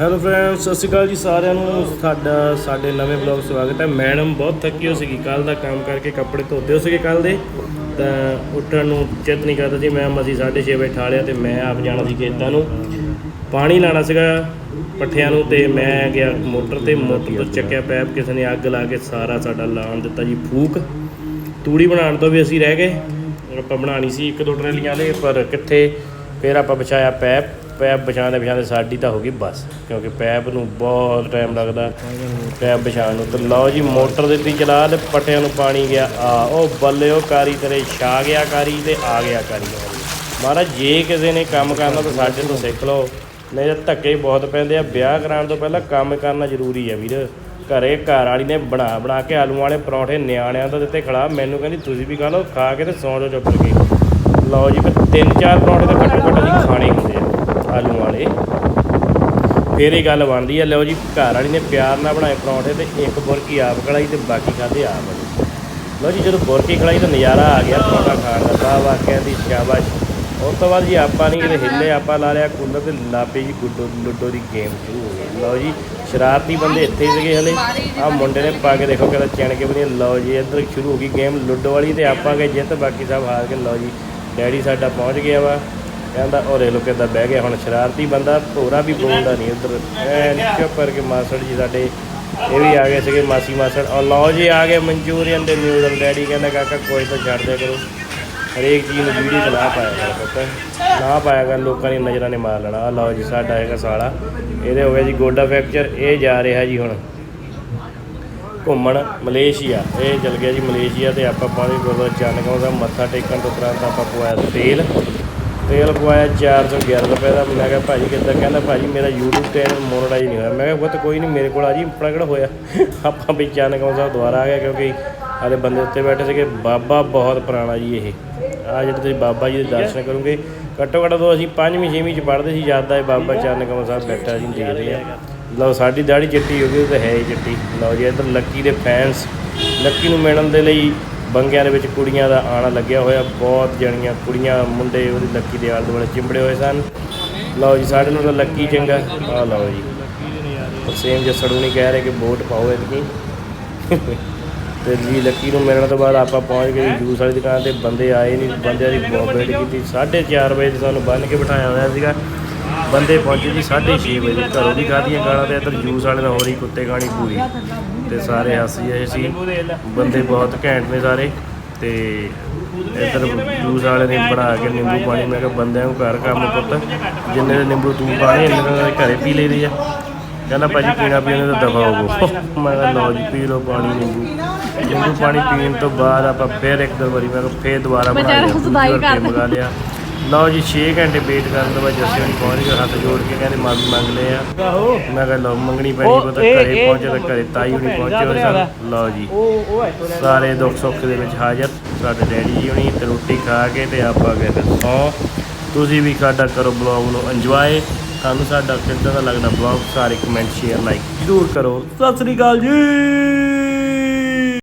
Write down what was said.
Hello friends ਸਤਿ ਸ਼੍ਰੀ ਅਕਾਲ ਜੀ ਸਾਰਿਆਂ ਨੂੰ। ਸਾਡਾ ਸਾਡੇ ਨਵੇਂ ਵਲੌਗ ਸਵਾਗਤ ਹੈ। ਮੈਡਮ ਬਹੁਤ ਥੱਕੀ ਹੋ ਸੀਗੀ। ਕੱਲ ਦਾ ਕੰਮ ਕਰਕੇ ਕੱਪੜੇ ਧੋਤੇ ਹੋ ਸੀਗੇ ਕੱਲ ਦੇ। ਤਾਂ ਉੱਠਣ ਨੂੰ ਚਿੱਤ ਨਹੀਂ ਕਰਦਾ ਜੀ ਮੈਂ ਅਸੀਂ 6:30 ਵਜੇ ਠਾ ਲਿਆ ਤੇ ਮੈਂ ਆਪ ਜਾਣਾ ਸੀ ਖੇਤਾਂ ਨੂੰ। ਪਾਣੀ ਲਾਣਾ ਸੀਗਾ ਪੱਠਿਆਂ ਨੂੰ ਤੇ ਮੈਂ ਗਿਆ ਮੋਟਰ ਤੇ। ਮੋਟਰ ਤੋਂ ਚੱਕਿਆ ਪੈਪ। ਕਿਸੇ ਨੇ ਅੱਗ ਲਾ ਕੇ ਸਾਰਾ ਸਾਡਾ ਲਾਣ ਦਿੱਤਾ ਜੀ ਫੂਕ। ਤੂੜੀ ਬਣਾਉਣ ਤੋਂ ਵੀ ਅਸੀਂ ਰਹਿ ਗਏ। ਆਪਾਂ ਬਣਾਣੀ ਸੀ ਇੱਕ ਦੋ ਟਰੇਲੀਆਂ ਦੇ, ਪਰ ਕਿੱਥੇ? ਫਿਰ ਆਪਾਂ ਵਿਛਾਇਆ ਪੈਪ। ਪੈਪ ਵਿਛਾਉਂਦੇ ਵਿਛਾਉਂਦੇ ਸਾਡੀ ਤਾਂ ਹੋ ਗਈ ਬਸ, ਕਿਉਂਕਿ ਪੈਪ ਨੂੰ ਬਹੁਤ ਟਾਈਮ ਲੱਗਦਾ। ਪੈਪ ਵਿਛਾਉਣ ਨੂੰ ਤੇ ਲਓ ਜੀ, ਮੋਟਰ ਦਿੱਤੀ ਚਲਾ ਤੇ ਪੱਟਿਆਂ ਨੂੰ ਪਾਣੀ ਗਿਆ, ਆ, ਉਹ ਬੱਲੇ ਉਹ ਕਾਰੀ ਤੇਰੇ ਛਾ ਗਿਆ ਕਾਰੀ ਤੇ ਆ ਗਿਆ ਕਾਰੀ। ਮਹਾਰਾਜ, ਜੇ ਕਿਸੇ ਨੇ ਕੰਮ ਕਰਨਾ ਤਾਂ ਸਾਡੇ ਤੋਂ ਸਿੱਖ ਲਓ, ਨਹੀਂ ਤਾਂ ਧੱਕੇ ਬਹੁਤ ਪੈਂਦੇ ਆ। ਵਿਆਹ ਕਰਾਉਣ ਤੋਂ ਪਹਿਲਾਂ ਕੰਮ ਕਰਨਾ ਜ਼ਰੂਰੀ ਆ ਵੀਰ। ਘਰੇ ਘਰ ਵਾਲੀ ਨੇ ਬਣਾ ਬਣਾ ਕੇ ਆਲੂ ਵਾਲੇ ਪਰੌਂਠੇ ਨਿਆਣਿਆਂ ਤੋਂ ਦਿੱਤੇ ਖੜਾ। ਮੈਨੂੰ ਕਹਿੰਦੀ, ਤੁਸੀਂ ਵੀ ਖਾ ਲਓ, ਖਾ ਕੇ ਤੇ ਸੌਂ ਜਾਓ ਚੁੱਪ ਕੇ ਲਓ ਜੀ, ਫਿਰ ਤਿੰਨ ਚਾਰ ਪਰੌਂਠੇ ਤਾਂ ਘੱਟੋ ਘੱਟ ਅਸੀਂ ਖਾਣੇ ਹੁੰਦੇ ਆ। ਆਲੂ ਵਾਲੇ। ਫੇਰ ਇਹ ਗੱਲ ਬਣਦੀ ਆ, ਲਓ ਜੀ, ਘਰ ਵਾਲੀ ਨੇ ਪਿਆਰ ਨਾਲ ਬਣਾਏ ਪਰੌਂਠੇ ਤੇ ਇੱਕ ਬੁਰਕੀ ਆਪ ਖੜਾਈ ਤੇ ਬਾਕੀ ਖਾਦੇ ਆਪ। ਲਓ ਜੀ, ਜਦੋਂ ਬੁਰਕੀ ਖੜਾਈ ਤਾਂ ਨਜ਼ਾਰਾ ਆ ਗਿਆ ਪਰੌਂਠਾ ਖਾਣ ਦਾ, ਵਾਹ ਵਾਹ ਕਹਿੰਦੀ ਸ਼ਾਬਾਸ਼। ਉਸ ਤੋਂ ਬਾਅਦ ਜੀ ਆਪਾਂ ਨਹੀਂ ਕਿਤੇ ਹਿੱਲੇ, ਆਪਾਂ ਲਾ ਲਿਆ ਕੂਲਰ ਤੇ ਲਾਪੇ ਜੀ ਗੁੱਡੋ, ਲੁੱਡੋ ਦੀ ਗੇਮ ਸ਼ੁਰੂ ਹੋ ਗਈ। ਲਓ ਜੀ, ਸ਼ਰਾਰਤੀ ਬੰਦੇ ਇੱਥੇ ਹੀ ਸੀਗੇ ਹਲੇ। ਆ ਮੁੰਡੇ ਨੇ ਪਾ ਕੇ ਦੇਖੋ ਕਹਿੰਦਾ ਚਣ ਕੇ ਬਣੀ ਲਓ ਜੀ, ਇੱਧਰ ਸ਼ੁਰੂ ਹੋ ਗਈ ਗੇਮ ਲੁੱਡੋ ਵਾਲੀ ਤੇ ਆਪਾਂ ਗਏ ਜਿੱਤ, ਬਾਕੀ ਸਭ ਹਾਰ ਕੇ ਲਓ ਜੀ, ਡੈਡੀ ਸਾਡਾ ਪਹੁੰਚ ਗਿਆ ਵਾ। ਕਹਿੰਦਾ, ਔਰੇ ਲੋ ਕਿੱਦਾਂ ਬਹਿ ਗਿਆ ਹੁਣ ਸ਼ਰਾਰਤੀ ਬੰਦਾ, ਭੋਰਾ ਵੀ ਬੋਲਦਾ ਨਹੀਂ ਉਧਰ ਐ ਚੁੱਪ ਕਰਕੇ ਮਾਸੜ ਜੀ ਸਾਡੇ ਇਹ ਵੀ ਆ ਗਏ ਸੀਗੇ, ਮਾਸੀ ਮਾਸੜ। ਔਰ ਲਓ ਜੀ, ਆ ਗਏ ਮਨਚੂਰੀਅਨ ਦੇ ਨਿਊਡਲ ਡੈਡੀ ਕਹਿੰਦਾ, ਕਾਕਾ, ਕੋਈ ਤਾਂ ਛੱਡ ਦਿਆ ਕਰੋ। ਹਰੇਕ ਚੀਜ਼ ਨੂੰ ਵੀਡੀਓ ਚ ਨਾ ਪਾਇਆ ਕਰ ਪੁੱਤ। ਨਾ ਪਾਇਆ ਕਰ, ਲੋਕਾਂ ਦੀ ਨਜ਼ਰਾਂ ਨੇ ਮਾਰ ਲੈਣਾ। ਆ ਲਓ ਜੀ, ਸਾਡਾ ਹੈਗਾ ਸਾਲਾ। ਇਹਦੇ ਹੋ ਗਿਆ ਜੀ, ਗੋਡਾ ਫ੍ਰੈਕਚਰ ਇਹ ਜਾ ਰਿਹਾ ਜੀ ਹੁਣ ਘੁੰਮਣ ਮਲੇਸ਼ੀਆ। ਇਹ ਚਲ ਗਿਆ ਜੀ ਮਲੇਸ਼ੀਆ ਤੇ ਆਪਾਂ ਪਾਣੀ ਗੁਰਦੁਆਰਾ ਚੰਨਗਾਉਂ ਦਾ ਮੱਥਾ ਟੇਕਣ ਤੋਂ ਉਪਰੰਤ ਆਪਾਂ ਪਵਾਇਆ ਤੇਲ। ਤੇਲ ਪਵਾਇਆ 411 ਰੁਪਏ ਦਾ। ਮੈਂ ਕਿਹਾ ਭਾਜੀ ਕਿੱਦਾਂ? ਕਹਿੰਦਾ ਭਾਜੀ ਮੇਰਾ YouTube ਚੈਨਲ ਮੋਨਟਾਈਜ਼ ਨਹੀਂ ਹੋਇਆ। ਮੈਂ ਕਿਹਾ ਪੁੱਤ ਕੋਈ ਨਹੀਂ ਮੇਰੇ ਕੋਲ ਆ ਜੀ। ਆਪਣਾ ਕਿਹੜਾ ਹੋਇਆ? ਆਪਾਂ ਵੀ ਚੰਨਗਾਉਂ ਸਾਹਿਬ ਦੁਆਰਾ ਆ ਗਏ ਕਿਉਂਕਿ ਹਾਲੇ ਬੰਦੇ ਉੱਤੇ ਬੈਠੇ ਸੀਗੇ। ਬਾਬਾ ਬਹੁਤ ਪੁਰਾਣਾ ਜੀ ਇਹ। ਆ ਜਿਹੜੇ ਤੁਸੀਂ ਬਾਬਾ ਜੀ ਦੇ ਦਰਸ਼ਨ ਕਰੋਗੇ ਘੱਟੋ ਘੱਟ ਤੋਂ ਅਸੀਂ 5ਵੀਂ 6ਵੀਂ ਚ ਪੜ੍ਹਦੇ ਸੀ ਯਾਦ ਆਏ ਬਾਬਾ ਚੰਨਗਾਉਂ ਸਾਹਿਬ ਬੈਠਾ ਜੀ ਦੇਖਦੇ ਆ। ਲਓ ਸਾਡੀ ਦਾੜੀ ਚਿੱਟੀ ਹੋ ਗਈ ਉਹ ਤਾਂ ਹੈ ਹੀ ਚਿੱਟੀ। ਲਓ ਜੀ ਇੱਧਰ ਲੱਕੀ ਦੇ ਫੈਨਸ ਲੱਕੀ ਨੂੰ ਮਿਲਣ ਦੇ ਲਈ ਬੰਗਿਆਂ ਦੇ ਵਿੱਚ ਕੁੜੀਆਂ ਦਾ ਆਣਾ ਲੱਗਿਆ ਹੋਇਆ। ਬਹੁਤ ਜਣੀਆਂ ਕੁੜੀਆਂ, ਮੁੰਡੇ ਉਹਦੀ ਲੱਕੀ ਦੇ ਆਲੇ ਦੁਆਲੇ ਚਿੰਬੜੇ ਹੋਏ ਸਨ। ਲਓ ਜੀ, ਸਾਡੇ ਨੂੰ ਤਾਂ ਲੱਕੀ ਚੰਗਾ ਆ ਲਓ ਜੀ। ਸੇਮ ਜਸੜੂ ਨਹੀਂ ਕਹਿ ਰਹੇ ਕਿ ਵੋਟ ਪਾਓ ਇਤਕੀ। ਤੇ ਜੀ, ਲੱਕੀ ਨੂੰ ਮਿਲਣ ਤੋਂ ਬਾਅਦ ਆਪਾਂ ਪਹੁੰਚ ਗਏ ਜੂਸ ਵਾਲੀ ਦੁਕਾਨ ਤੇ। ਬੰਦੇ ਆਏ ਨਹੀਂ, ਬੰਦਿਆਂ ਦੀ ਬਹੁਤ ਵੇਟ ਕੀਤੀ। 4:30 ਵਜੇ ਤੇ ਸਾਨੂੰ ਬੰਨ ਕੇ ਬਿਠਾਇਆ ਹੋਇਆ ਸੀਗਾ। ਬੰਦੇ ਪਹੁੰਚੇ ਜੀ 6:30 ਵਜੇ ਘਰੋਂ ਵੀ ਖਾਧੀਆਂ ਗਾਲਾਂ ਤੇ ਇੱਧਰ ਜੂਸ ਵਾਲੇ ਨਾਲ ਹੋ ਰਹੀ ਕੁੱਤੇ ਖਾਣੀ ਪੂਰੀ। ਤੇ ਸਾਰੇ ਹੱਸੀ ਰਹੇ ਸੀ। ਬੰਦੇ ਬਹੁਤ ਘੈਂਟ ਨੇ ਸਾਰੇ। ਤੇ ਇੱਧਰ ਜੂਸ ਵਾਲੇ ਨੇ ਬਣਾ ਕੇ ਨਿੰਬੂ ਪਾਣੀ ਮੈਂ ਕਿਹਾ ਬੰਦਿਆਂ ਨੂੰ ਘਰ ਕੰਮ ਪੁੱਤ ਜਿੰਨੇ ਦੇ ਨਿੰਬੂ ਤੂੰ ਪਾਣੇ ਇੰਨੇ ਦੇ ਘਰੇ ਪੀ ਲਈਦੇ ਆ। ਕਹਿੰਦਾ ਭਾਜੀ ਪੀਣਾ ਪੀਣਾ ਤਾਂ ਦਫਾ ਹੋਵੋ ਮੈਂ ਕਿਹਾ ਲਓ ਜੀ ਪੀ ਲਓ ਪਾਣੀ ਨਿੰਬੂ। ਨਿੰਬੂ ਪਾਣੀ ਪੀਣ ਤੋਂ ਬਾਅਦ ਆਪਾਂ ਫੇਰ ਇੱਕ ਦੋ ਵਾਰੀ ਮੈਂ ਕਿਹਾ ਫੇਰ ਦੁਬਾਰਾ ਬਣਾ ਲਿਆ ਮੰਗਾ ਲਿਆ। ਲਓ ਜੀ 6 ਘੰਟੇ ਵੇਟ ਕਰਨ ਤੋਂ ਬਾਅਦ ਜੱਸੇ ਪਹੁੰਚ ਗਏ ਹੱਥ ਜੋੜ ਕੇ ਕਹਿੰਦੇ ਮਾਫੀ ਮੰਗ ਲਏ ਆ। ਮੈਂ ਕਿਹਾ ਲਓ ਮੰਗਣੀ ਪੈਣੀ ਪਤਾ ਘਰੇ ਪਹੁੰਚੇ ਤਾਂ ਘਰੇ ਤਾਈ ਹੁਣੀ ਪਹੁੰਚੇ ਹੋਏ ਸਨ ਲਓ ਜੀ। ਸਾਰੇ ਦੁੱਖ ਸੁੱਖ ਦੇ ਵਿੱਚ ਹਾਜ਼ਰ। ਸਾਡੇ ਡੈਡੀ ਜੀ ਹੁਣੀ ਤੇ ਰੋਟੀ ਖਾ ਕੇ ਤੇ ਆਪਾਂ ਗਏ ਤੇ ਸੌ। ਤੁਸੀਂ ਵੀ ਸਾਡਾ ਕਰੋ ਬਲੌਗ ਨੂੰ ਇੰਜੋਏ ਤੁਹਾਨੂੰ ਸਾਡਾ ਕਿੱਦਾਂ ਦਾ ਲੱਗਦਾ ਬਲੌਗ ਸਾਰੇ ਕਮੈਂਟ ਸ਼ੇਅਰ ਲਾਈਕ ਜ਼ਰੂਰ ਕਰੋ। ਸਤਿ ਸ੍ਰੀ ਅਕਾਲ ਜੀ।